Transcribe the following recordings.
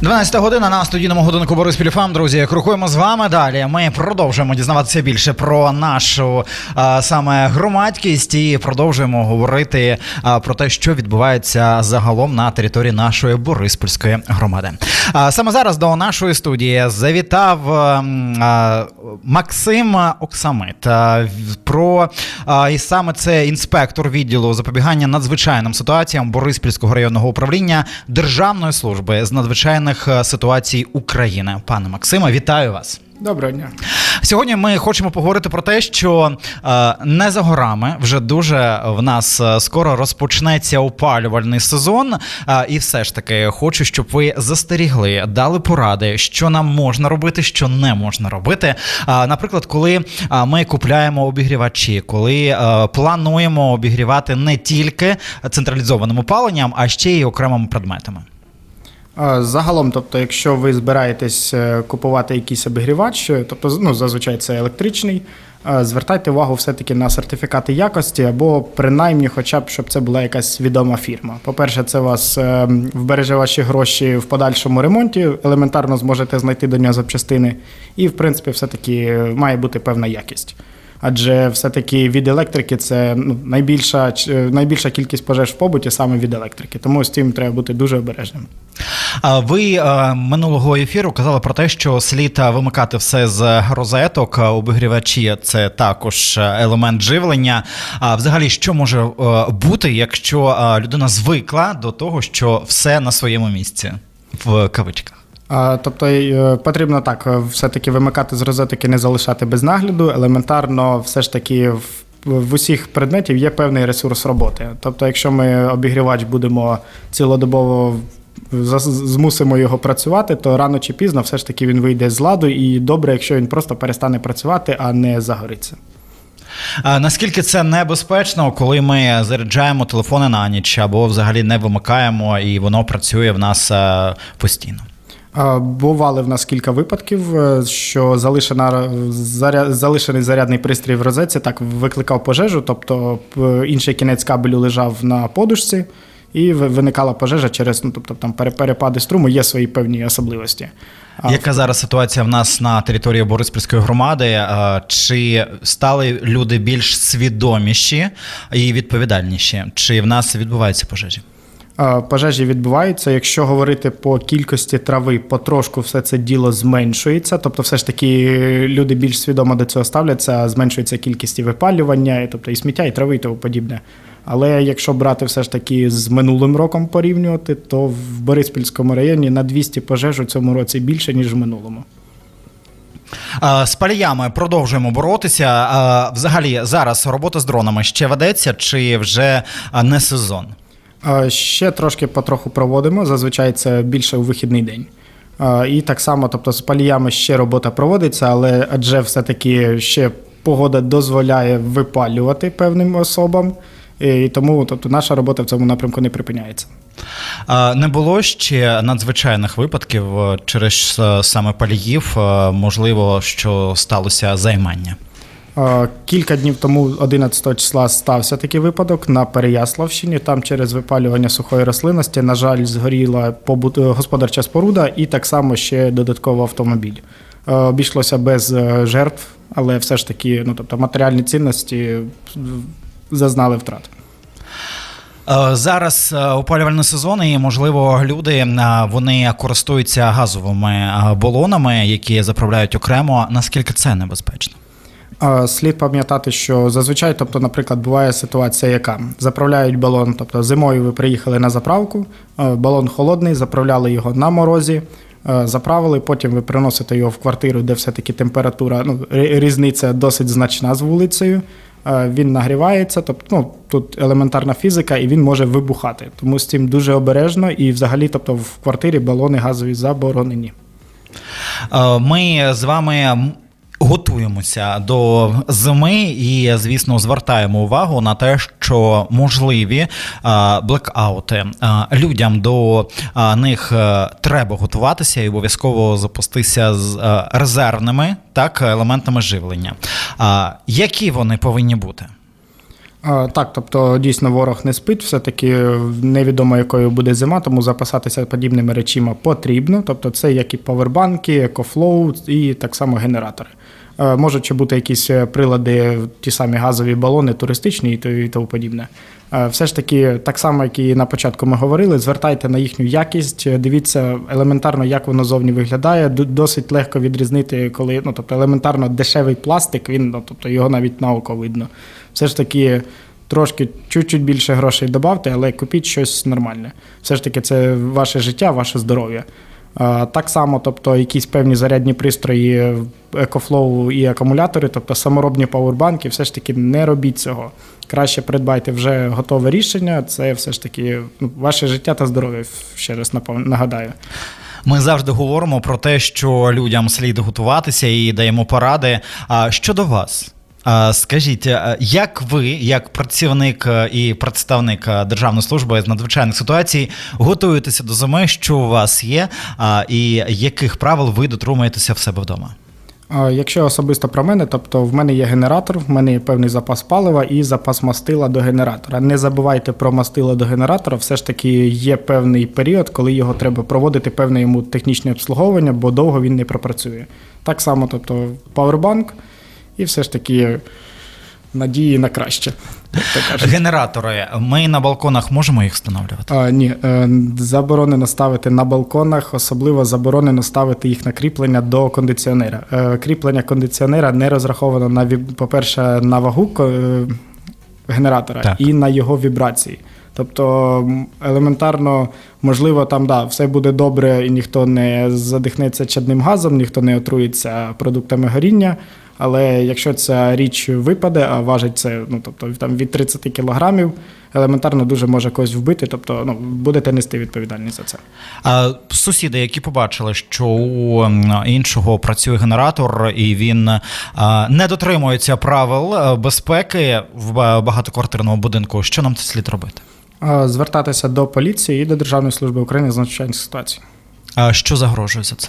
12 година на студійному годинку Борис Піліфам. Друзі, крокуємо з вами далі. Ми продовжуємо дізнаватися більше про нашу а, саме громадськість і продовжуємо говорити а, про те, що відбувається загалом на території нашої Бориспільської громади. А, саме зараз до нашої студії завітав а, Максим Оксамит. А, про а, і саме це інспектор відділу запобігання надзвичайним ситуаціям Бориспільського районного управління Державної служби з надзвичайних е, ситуацій України. Пане Максиме, вітаю вас. Доброго дня. Сьогодні ми хочемо поговорити про те, що е, не за горами вже дуже в нас е, скоро розпочнеться опалювальний сезон. І все ж таки хочу, щоб ви застерігли, дали поради, що нам можна робити, що не можна робити. Наприклад, коли ми купляємо обігрівачі, коли плануємо обігрівати не тільки централізованим опаленням, а ще й окремими предметами. Загалом, тобто, якщо ви збираєтесь е, купувати якийсь обігрівач, е, тобто ну, зазвичай це електричний, звертайте увагу все-таки на сертифікати якості, або принаймні, хоча б щоб це була якась відома фірма. По-перше, це вас е, вбереже ваші гроші в подальшому ремонті, елементарно зможете знайти до нього запчастини, і в принципі, все-таки має бути певна якість. Адже все-таки від електрики це ну, найбільша, найбільша кількість пожеж в побуті саме від електрики. Тому з цим треба бути дуже обережним. Ви е, минулого ефіру казали про те, що слід е, вимикати все з розеток. Обігрівачі це також е, елемент живлення. А взагалі, що може е, бути, якщо е, людина звикла до того, що все на своєму місці в кавичках? Тобто е, потрібно так, е, все-таки вимикати з розетки, не залишати без нагляду. Елементарно, все ж таки в, усіх предметів є певний ресурс роботи. Тобто, якщо ми обігрівач будемо цілодобово змусимо його працювати, то рано чи пізно все ж таки він вийде з ладу, і добре, якщо він просто перестане працювати, а не загориться. Наскільки це небезпечно, коли ми заряджаємо телефони на ніч або взагалі не вимикаємо, і воно працює в нас е, постійно? Бували в нас кілька випадків, е, що залишена заря, залишений зарядний пристрій в розетці так викликав пожежу, тобто інший кінець кабелю лежав на подушці, і ви- виникала пожежа через ну, тобто, там пере- перепади струму, є свої певні особливості. Яка зараз ситуація в нас на території Бориспільської громади? Чи стали люди більш свідоміші і відповідальніші? Чи в нас відбуваються пожежі? Пожежі відбуваються. Якщо говорити по кількості трави, потрошку все це діло зменшується. Тобто, все ж таки люди більш свідомо до цього ставляться, зменшується кількість і випалювання, і, тобто і сміття, і трави, і тому подібне. Але якщо брати все ж таки з минулим роком порівнювати, то в Бориспільському районі на 200 пожеж у цьому році більше, ніж в минулому. З паліями продовжуємо боротися. Взагалі, зараз робота з дронами ще ведеться, чи вже не сезон? Ще трошки потроху проводимо. Зазвичай це більше у вихідний день. І так само, тобто з паліями ще робота проводиться, але адже все-таки ще погода дозволяє випалювати певним особам. І тому тобто, наша робота в цьому напрямку не припиняється. Е, Не було ще надзвичайних випадків е, через е, саме паліїв. Е, Можливо, що сталося займання. Е, Кілька днів тому, 11 числа, стався такий випадок на Переяславщині. Там через випалювання сухої рослинності, на жаль, згоріла господарча споруда і так само ще додатково автомобіль. Е, Обійшлося без е, жертв, але все ж таки, ну тобто матеріальні цінності е, зазнали втрат. Е, Зараз е, опалювальний сезон, і можливо, люди е, вони користуються газовими балонами, які заправляють окремо. Наскільки це небезпечно? Слід пам'ятати, що зазвичай, тобто, наприклад, буває ситуація, яка заправляють балон, тобто зимою ви приїхали на заправку, балон холодний, заправляли його на морозі, заправили, потім ви приносите його в квартиру, де все-таки температура, ну, різниця досить значна з вулицею. Е, Він нагрівається, тобто ну, тут елементарна фізика, і він може вибухати. Тому з цим дуже обережно і взагалі, тобто в квартирі балони газові заборонені. Е, Ми з вами Готуємося до зими і, звісно, звертаємо увагу на те, що можливі блекаути. Людям до них е, треба готуватися і обов'язково запуститися з е, резервними так, елементами живлення. Які вони повинні бути? Так, тобто дійсно ворог не спить, все-таки невідомо, якою буде зима, тому запасатися подібними речима потрібно. Тобто це як і павербанки, екофлоу і так само генератори. Е, Можуть бути якісь е, прилади, ті самі газові балони, туристичні і тому подібне. Е, Все ж таки, так само, як і на початку ми говорили, звертайте на їхню якість, дивіться елементарно, як воно зовні виглядає. Досить легко відрізнити, коли ну, тобто елементарно дешевий пластик, він, ну, тобто його навіть на око видно. Все ж таки. Трошки чуть-чуть більше грошей додавте, але купіть щось нормальне. Все ж таки, це ваше життя, ваше здоров'я. А, Так само, тобто, якісь певні зарядні пристрої, екофлоу і акумулятори, тобто саморобні пауербанки, все ж таки не робіть цього. Краще придбайте вже готове рішення. Це все ж таки ну, ваше життя та здоров'я. Ще раз нагадаю. Ми завжди говоримо про те, що людям слід готуватися і даємо поради. А щодо вас? Скажіть, як ви, як працівник і представник Державної служби з надзвичайних ситуацій, готуєтеся до зими, що у вас є, і яких правил ви дотримуєтеся в себе вдома? Якщо особисто про мене, тобто в мене є генератор, в мене є певний запас палива і запас мастила до генератора. Не забувайте про мастило до генератора. Все ж таки є певний період, коли його треба проводити певне йому технічне обслуговування, бо довго він не пропрацює. Так само, тобто, павербанк, і все ж таки надії на краще. Генератори. Ми на балконах можемо їх встановлювати? А, ні, е, заборонено ставити на балконах, особливо заборонено ставити їх на кріплення до кондиціонера. Е, Кріплення кондиціонера не розраховано на по-перше, на вагу е, генератора Так. і на його вібрації. Тобто елементарно, можливо, там да, все буде добре, і ніхто не задихнеться чадним газом, ніхто не отруїться продуктами горіння. Але якщо ця річ випаде, а важить це ну, тобто, там, від 30 кілограмів, елементарно дуже може когось вбити, тобто ну, будете нести відповідальність за це. А сусіди, які побачили, що у іншого працює генератор, і він не дотримується правил е, безпеки в багатоквартирному будинку, що нам це слід робити? Звертатися до поліції і до Державної служби України з надзвичайних ситуацій. А що загрожує за це?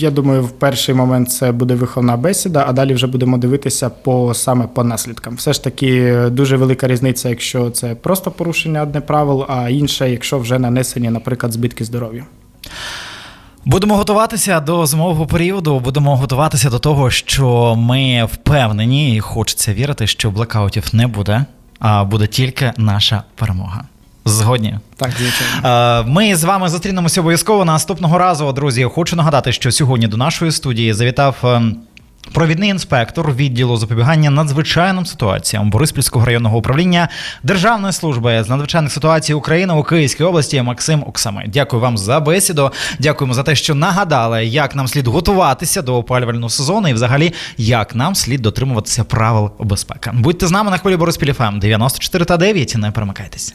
Я думаю, в перший момент це буде виховна бесіда, а далі вже будемо дивитися по саме по наслідкам. Все ж таки дуже велика різниця, якщо це просто порушення одне правил, а інше, якщо вже нанесені, наприклад, збитки здоров'я. Будемо готуватися до зимового періоду. Будемо готуватися до того, що ми впевнені, і хочеться вірити, що блекаутів не буде, а буде тільки наша перемога. Згодні. Так, звичайно. Е, Ми з вами зустрінемося обов'язково наступного разу. Друзі, хочу нагадати, що сьогодні до нашої студії завітав. ем, Провідний інспектор відділу запобігання надзвичайним ситуаціям Бориспільського районного управління Державної служби з надзвичайних ситуацій України у Київській області Максим Оксами. Дякую вам за бесіду. Дякуємо за те, що нагадали, як нам слід готуватися до опалювального сезону і взагалі як нам слід дотримуватися правил безпеки. Будьте з нами на хвилі Бориспіль ФМ 94 та 9. Не перемикайтеся.